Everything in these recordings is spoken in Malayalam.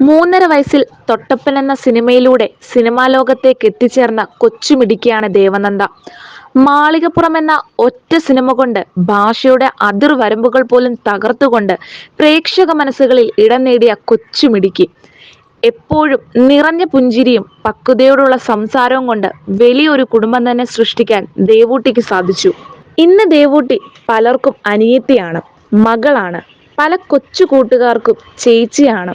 മൂന്നര വയസ്സിൽ തൊട്ടപ്പൻ എന്ന സിനിമയിലൂടെ സിനിമാ ലോകത്തേക്ക് എത്തിച്ചേർന്ന കൊച്ചുമിടുക്കിയാണ് ദേവനന്ദ. മാളികപ്പുറം എന്ന ഒറ്റ സിനിമ കൊണ്ട് ഭാഷയുടെ അതിർവരമ്പുകൾ പോലും തകർത്തുകൊണ്ട് പ്രേക്ഷക മനസ്സുകളിൽ ഇടം നേടിയ കൊച്ചുമിടുക്കി. എപ്പോഴും നിറഞ്ഞ പുഞ്ചിരിയും പക്വതയോടുള്ള സംസാരവും കൊണ്ട് വലിയൊരു കുടുംബം തന്നെ സൃഷ്ടിക്കാൻ ദേവൂട്ടിക്ക് സാധിച്ചു. ഇന്ന് ദേവൂട്ടി പലർക്കും അനിയത്തിയാണ് മകളാണ്. പല കൊച്ചു കൂട്ടുകാർക്കും ചേച്ചിയാണ്.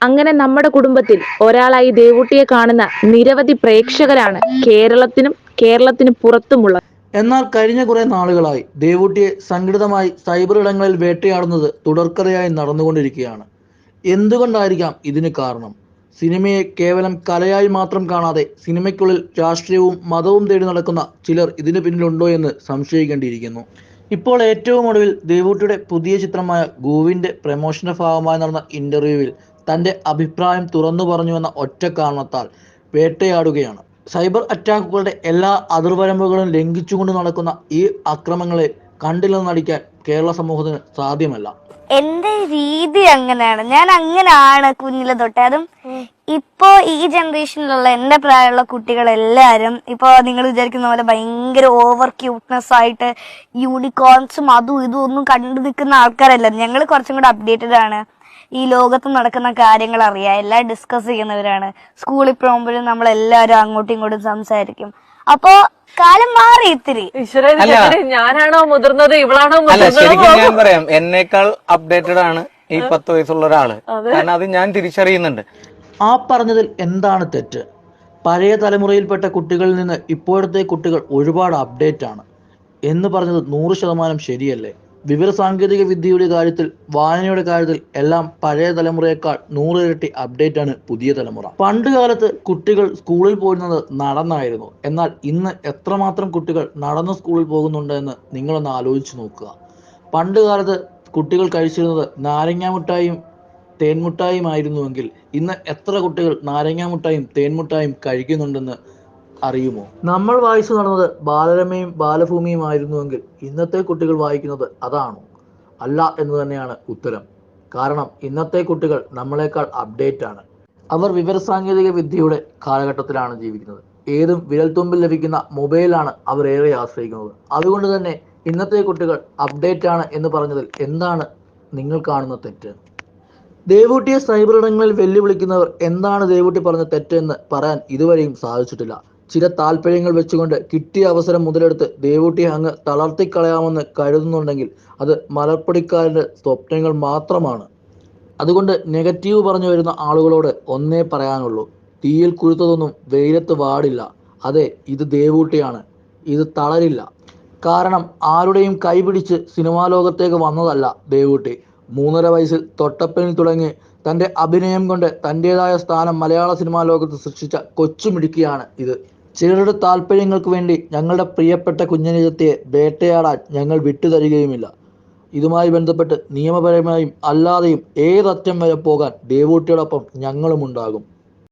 അങ്ങനെ നമ്മുടെ കുടുംബത്തിൽ ഒരാളായി ദേവൂട്ടിയെ കാണുന്ന നിരവധി പ്രേക്ഷകരാണ് കേരളത്തിനും കേരളത്തിന് പുറത്തുമുള്ള എന്നാൽ കഴിഞ്ഞ കുറെ നാളുകളായി ദേവൂട്ടിയെ സംഘടിതമായി സൈബർ ഇടങ്ങളിൽ വേട്ടയാടുന്നത് തുടർക്കഥയായി നടന്നുകൊണ്ടിരിക്കുകയാണ്. എന്തുകൊണ്ടായിരിക്കാം ഇതിന് കാരണം? സിനിമയെ കേവലം കലയായി മാത്രം കാണാതെ സിനിമയ്ക്കുള്ളിൽ രാഷ്ട്രീയവും മതവും തേടി നടക്കുന്ന ചിലർ ഇതിന് പിന്നിലുണ്ടോ എന്ന് സംശയിക്കേണ്ടിയിരിക്കുന്നു. ഇപ്പോൾ ഏറ്റവും ഒടുവിൽ ദേവൂട്ടിയുടെ പുതിയ ചിത്രമായ ഗോവിന്റെ പ്രമോഷന്റെ ഭാഗമായി നടന്ന ഇന്റർവ്യൂവിൽ തന്റെ അഭിപ്രായം തുറന്നു പറഞ്ഞുവെന്ന ഒറ്റ കാരണത്താൽ വേട്ടയാടുകയാണ്. സൈബർ അറ്റാക്കുകളുടെ എല്ലാ അതിർവരമ്പുകളും ലംഘിച്ചുകൊണ്ട് നടക്കുന്ന ഈ അക്രമങ്ങളെ കണ്ടില്ലെന്ന് നടിക്കാൻ കേരള സമൂഹത്തിന് സാധ്യമല്ല. എന്റെ രീതി അങ്ങനെയാണ്? ഞാൻ അങ്ങനെയാണ് കുഞ്ഞിലെ തൊട്ടേ. അതും ഇപ്പോ ഈ ജനറേഷനിലുള്ള എന്റെ പ്രായമുള്ള കുട്ടികളെല്ലാരും ഇപ്പോ നിങ്ങൾ വിചാരിക്കുന്ന പോലെ ഭയങ്കര ഓവർ ക്യൂട്ട്നെസ് ആയിട്ട് യൂണിക്കോൺസും അതും ഇതും ഒന്നും കണ്ടു നിൽക്കുന്ന ആൾക്കാരല്ല. ഞങ്ങൾ കുറച്ചും കൂടെ അപ്ഡേറ്റഡ് ആണ്. ഈ ലോകത്ത് നടക്കുന്ന കാര്യങ്ങൾ അറിയാം. എല്ലാം ഡിസ്കസ് ചെയ്യുന്നവരാണ്. സ്കൂളിൽ പോകുമ്പോഴും നമ്മൾ എല്ലാവരും അങ്ങോട്ടും ഇങ്ങോട്ടും സംസാരിക്കും. അപ്പോ കാലം മാറി ഇത്തിരി. ഞാനാണോ മുതിർന്നത്? ഇവളാണോ അല്ല മുതിർന്നത്? ശരിക്കും ഞാൻ പറയാം എന്നേക്കാൾ അപ്ഡേറ്റഡ് ആണ് ഈ പത്ത് വയസ്സുള്ള ഒരാൾ. കാരണം അത് ഞാൻ തിരിച്ചറിയുന്നുണ്ട്. ആ പറഞ്ഞതിൽ എന്താണ് തെറ്റ്? പഴയ തലമുറയിൽപ്പെട്ട കുട്ടികളിൽ നിന്ന് ഇപ്പോഴത്തെ കുട്ടികൾ ഒരുപാട് അപ്ഡേറ്റ് ആണ്. എന്ന് പറഞ്ഞത് നൂറ് ശതമാനം ശരിയല്ലേ? വിവര സാങ്കേതിക വിദ്യയുടെ കാര്യത്തിൽ വായനയുടെ കാര്യത്തിൽ എല്ലാം പഴയ തലമുറയേക്കാൾ നൂറിരട്ടി അപ്ഡേറ്റ് ആണ് പുതിയ തലമുറ. പണ്ട് കാലത്ത് കുട്ടികൾ സ്കൂളിൽ പോയിരുന്നത് നടന്നായിരുന്നു. എന്നാൽ ഇന്ന് എത്രമാത്രം കുട്ടികൾ നടന്ന് സ്കൂളിൽ പോകുന്നുണ്ട് എന്ന് നിങ്ങളൊന്ന് ആലോചിച്ച് നോക്കുക. പണ്ട് കാലത്ത് കുട്ടികൾ കഴിച്ചിരുന്നത് നാരങ്ങാ മുട്ടായും തേൻമുട്ടായും ആയിരുന്നുവെങ്കിൽ ഇന്ന് എത്ര കുട്ടികൾ നാരങ്ങാ മുട്ടായും തേൻമുട്ടായും കഴിക്കുന്നുണ്ടെന്ന് അറിയുമോ? നമ്മൾ വായിച്ചു നടന്നത് ബാലരമയും ബാലഭൂമിയും ആയിരുന്നുവെങ്കിൽ ഇന്നത്തെ കുട്ടികൾ വായിക്കുന്നത് അതാണോ? അല്ല എന്ന് തന്നെയാണ് ഉത്തരം. കാരണം ഇന്നത്തെ കുട്ടികൾ നമ്മളെക്കാൾ അപ്ഡേറ്റ് ആണ് അവർ വിവരസാങ്കേതിക വിദ്യയുടെ കാലഘട്ടത്തിലാണ് ജീവിക്കുന്നത്. ഏതും വിരൽത്തുമ്പിൽ ലഭിക്കുന്ന മൊബൈലാണ് അവർ ഏറെ ആശ്രയിക്കുന്നത്. അതുകൊണ്ട് തന്നെ ഇന്നത്തെ കുട്ടികൾ അപ്ഡേറ്റ് ആണ് എന്ന് പറഞ്ഞതിൽ എന്താണ് നിങ്ങൾ കാണുന്ന തെറ്റ്? ദേവൂട്ടിയെ സൈബർ ഇടങ്ങളിൽ വെല്ലുവിളിക്കുന്നവർ എന്താണ് ദേവൂട്ടി പറഞ്ഞ തെറ്റെന്ന് പറയാൻ ഇതുവരെയും സാധിച്ചിട്ടില്ല. ചില താല്പര്യങ്ങൾ വെച്ചുകൊണ്ട് കിട്ടിയ അവസരം മുതലെടുത്ത് ദേവൂട്ടിയെ അങ്ങ് തളർത്തിക്കളയാമെന്ന് കരുതുന്നുണ്ടെങ്കിൽ അത് മലപ്പൊടിക്കാരുടെ സ്വപ്നങ്ങൾ മാത്രമാണ്. അതുകൊണ്ട് നെഗറ്റീവ് പറഞ്ഞു വരുന്ന ആളുകളോട് ഒന്നേ പറയാനുള്ളൂ. തീയിൽ കുരുത്തതൊന്നും വെയിലത്ത് വാടില്ല. അതെ ഇത് ദേവൂട്ടിയാണ്. ഇത് തളരില്ല. കാരണം ആരുടെയും കൈപിടിച്ച് സിനിമാ ലോകത്തേക്ക് വന്നതല്ല ദേവൂട്ടി. മൂന്നര വയസ്സിൽ തൊട്ടപ്പനിൽ തുടങ്ങി തന്റെ അഭിനയം കൊണ്ട് തന്റെതായ സ്ഥാനം മലയാള സിനിമാ ലോകത്ത് സൃഷ്ടിച്ച കൊച്ചുമിടുക്കിയാണ് ഇത്. ചിലരുടെ താല്പര്യങ്ങൾക്ക് വേണ്ടി ഞങ്ങളുടെ പ്രിയപ്പെട്ട കുഞ്ഞനിജത്തെ വേട്ടയാടാൻ ഞങ്ങൾ വിട്ടുതരികയുമില്ല. ഇതുമായി ബന്ധപ്പെട്ട് നിയമപരമായും അല്ലാതെയും ഏതറ്റം വരെ പോകാൻ ദേവൂട്ടിയോടൊപ്പം ഞങ്ങളും ഉണ്ടാകും